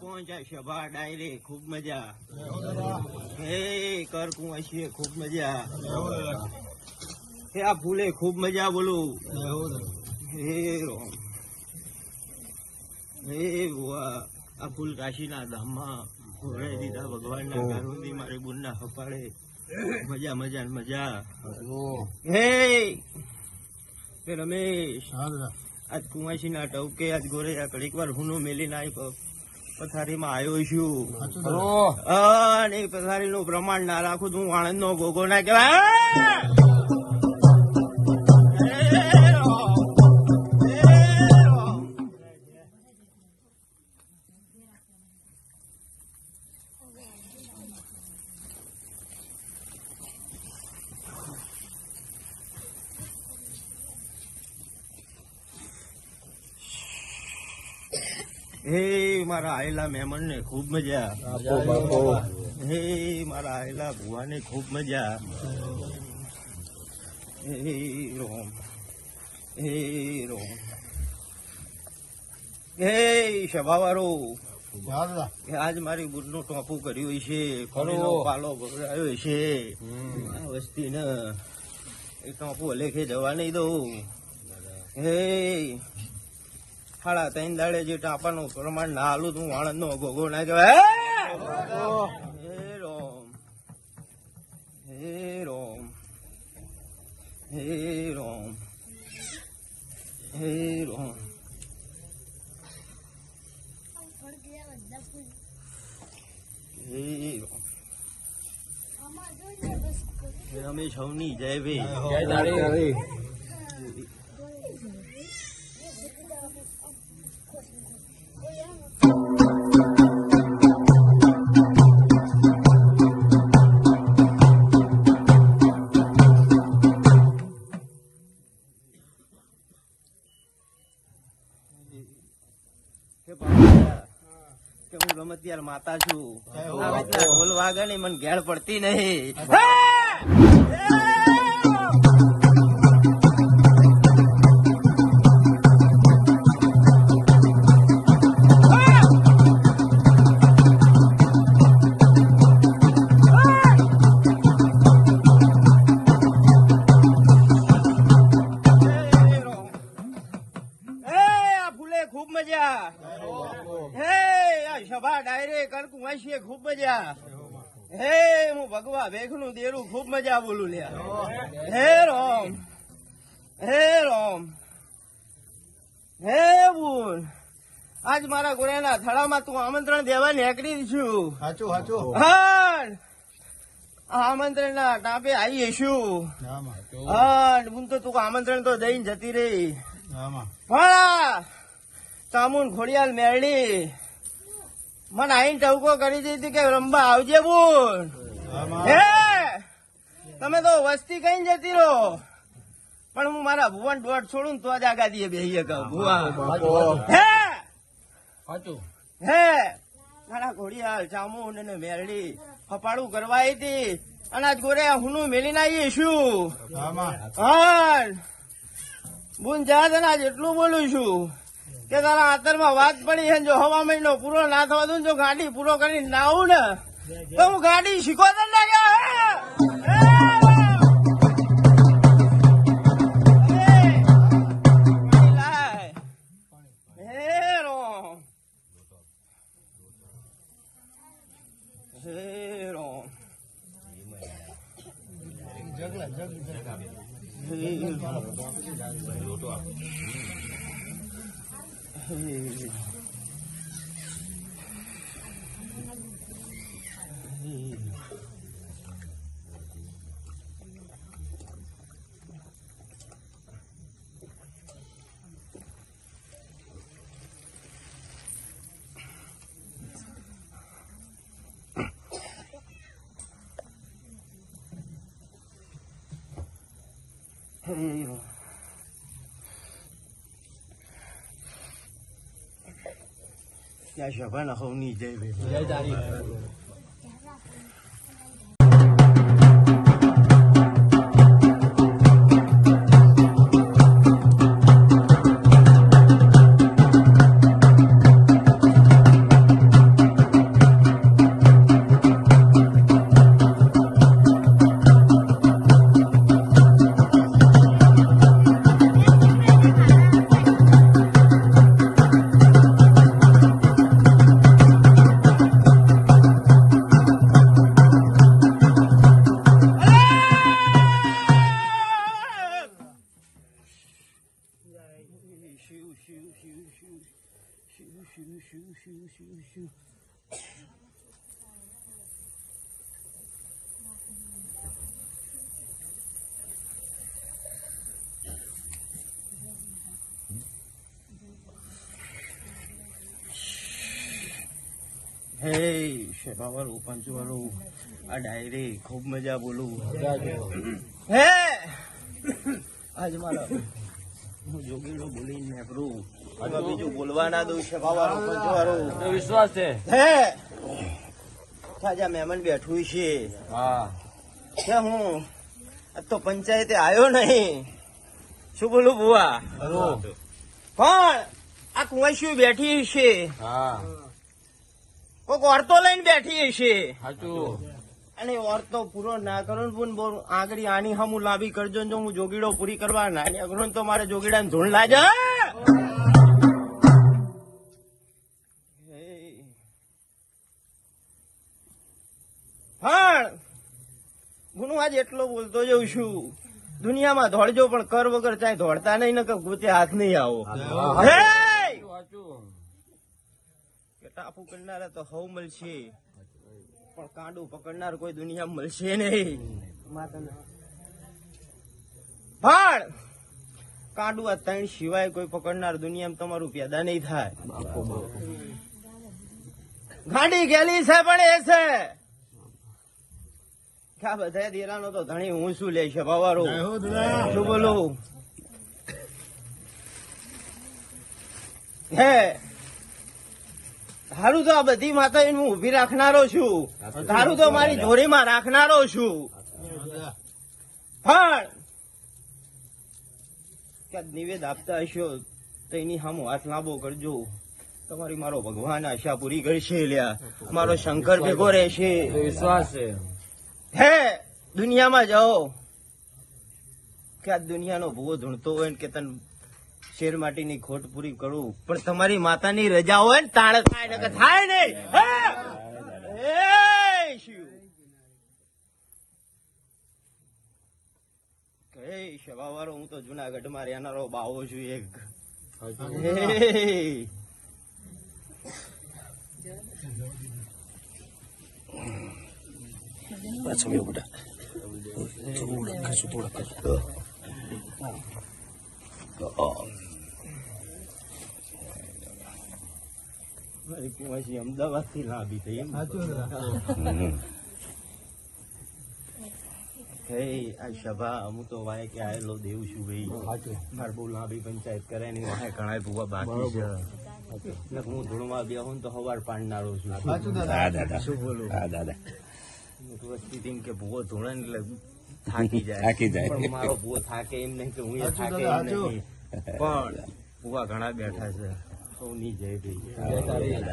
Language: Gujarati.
પહોંચ્યા સભા ડાયરે ખૂબ મજા. હે કર કુંવાસીએ ખૂબ મજા. હે આ ફૂલે ખૂબ મજા બોલું. હે રોમ હે ભુવા આ ફૂલ કાશીના ધામમાં ઘોડાઈ દીધા ભગવાનના કારુંદી મારી ગુણના હપાડે મજા મજા ને મજા હે. રમેશ. આજ કુંવાસીના ટવકે આજ ગોરે આ ઘડીક વાર હુનો મેલી પ- પથારીમાં આવ્યો છું. અને પથારી પથારીનું પ્રમાણ ના રાખું તો હું આણંદ નો ગોગો ના કહેવાય. હે મારા આયેલા મહેમાન ને ખૂબ મજા. હે મારા આયેલા ભુવા ને ખૂબ મજા. હે રોમ. હે રોમ. હે સભાવાળો. આજ મારી બુટનું ટોપું કર્યું છે પાલો ભરાયો છે. વસ્તી ને એ ટોપું લેખે જવા નહીં દઉં. હે સાડા ત્રણ દાડે જે ટાપાનું પ્રમાણ ના હાલું તું આણંદ નો ગોગો ના કહેવાય. હે? રોમ. હે રોમ. હે રોમ. હે રોમ. હે રોમ. રમેશ હવની જય ભાઈ કે હું ગમે ત્યારે માતા છું વાગે ને મને ઘેર પડતી નહીં. ખૂબ મજા હે હું ભગવા ભેખનું દેરું ખૂબ મજા બોલું લ્યા. હે રોમ હે રોમ હે બોલ આજ મારા ગોળાના થડામાં તું આમંત્રણ દેવા નીકળી છું. સાચું સાચું હા આમંત્રણ ના ટાપે આવી છું. હા બુન તો તું આમંત્રણ તો દઈને જતી રહી. પણ તામુન ખોડિયાલ મેરડી મને આઈને ટવકો કરી દીધી કે રંબા આવજે બોલ. હે? તમે તો વસ્તી કઈ જતી રહો? પણ હું મારા ભુવન દોઢ છોડું ને તો જ આગા દીએ બે ભુવા. હે? હે? મારા ઘોડિયાલ ચામુન ને મેરડી ફપાડું કરવા આવી હતી. અને આજ ગોરે હુનું મેલીને આવીએ શું? હા બુન જા તને આજ એટલું બોલું છું. કે તારા આતરમાં વાત પડી છે જો હવા મહિનો પૂરો ના થવા દઉં જો ગાડી પૂરો કરીને ના આવું ને તો હું ગાડી શીખો ના ગયા જગ હે? હે? પાણી લાય. હે રોમ. હે રોમ. ત્યાં સભાના હવની જય ભાઈ શું શું શું શું હે શેબાવાળું પંચવાળું આ ડાયરી ખૂબ મજા બોલું હે આજ મારા બીજું વિશ્વાસ છે? હે? તાજા મહેમાન બેઠું છે. હા. કે હું? આજ તો પંચાયતે આવ્યો નહીં. શું બોલું બુવા પણ આ કુંવાસીઓ બેઠી છે હા. કોઈક ઓરતો લઈને બેઠી છે સાચું અને ઓરતો પૂરો ના કરો ને પણ બહુ આગળ આની હમ લાભી કરજો જો હું જોગીડો પૂરી કરવા નાની અઘરો તો મારે જોગીડા ને ધૂળ લાગે. પણ હું! આજ એટલો બોલતો જઉં છું. દુનિયામાં દોડજો પણ કર વગર ચાહે દોડતા નહીં ને કે ગોતે હાથ નહીં આવો. હે! ટાપુ કરનારા તો હવ મળશે. પણ કાંડું પકડનાર કોઈ દુનિયા મળશે નહીં. પણ કાંડું આ ત્રણ સિવાય કોઈ પકડનાર દુનિયામાં તમારું પેદા નહીં થાય. ગાડી ગેલી છે પણ એ છે. કે આ બધા દેરાનો તો ધણી હું શું લે છે ભવારો. શું બોલું? હે તારું તો આ બધી માતા હું ઊભી રાખનારો છું. તારું તો મારી જોડીમાં રાખનારો છું. પણ ક્યાંક નિવેદ આપતા હશો તો એની સામો હાથ લાંબો કરજો. તમારી મારો ભગવાન આશા પૂરી કરશે લ્યા. મારો શંકર ભેગો રહેશે. વિશ્વાસ છે. હે દુનિયામાં જાઓ. કે આ દુનિયાનો ભૂવો ધૂણતો હોય ને કે તને શેર માટીની ખોટ પૂરી કરું. પણ તમારી માતાની રજા હોય ને તાણ થાય ને થાય નહીં. શવાવાળો હું? તો જુનાગઢમાં રહેનારો બાવો છું એક. કુંવાસી અમદાવાદથી લાંબી થઈ એમ. આ સભા હું તો વાય કે આયેલો દેવ છું ભાઈ. મારે બહુ લાંબી પંચાયત કરે ની વાહે ઘણા ભૂવા બાકી છે. હું ધૂળમાં બેહું ને તો હવાર પાડનારો છું. શું બોલું? વસ્તી તેમ કે ભૂવો ધૂળે ને એટલે થાકી જાય. થાકી જાય. મારો ભૂવો થાકે એમ નહીં કે હું થાકે એમ નહીં. પણ ભૂવા ઘણા બેઠા છે. સૌની જય ભાઈ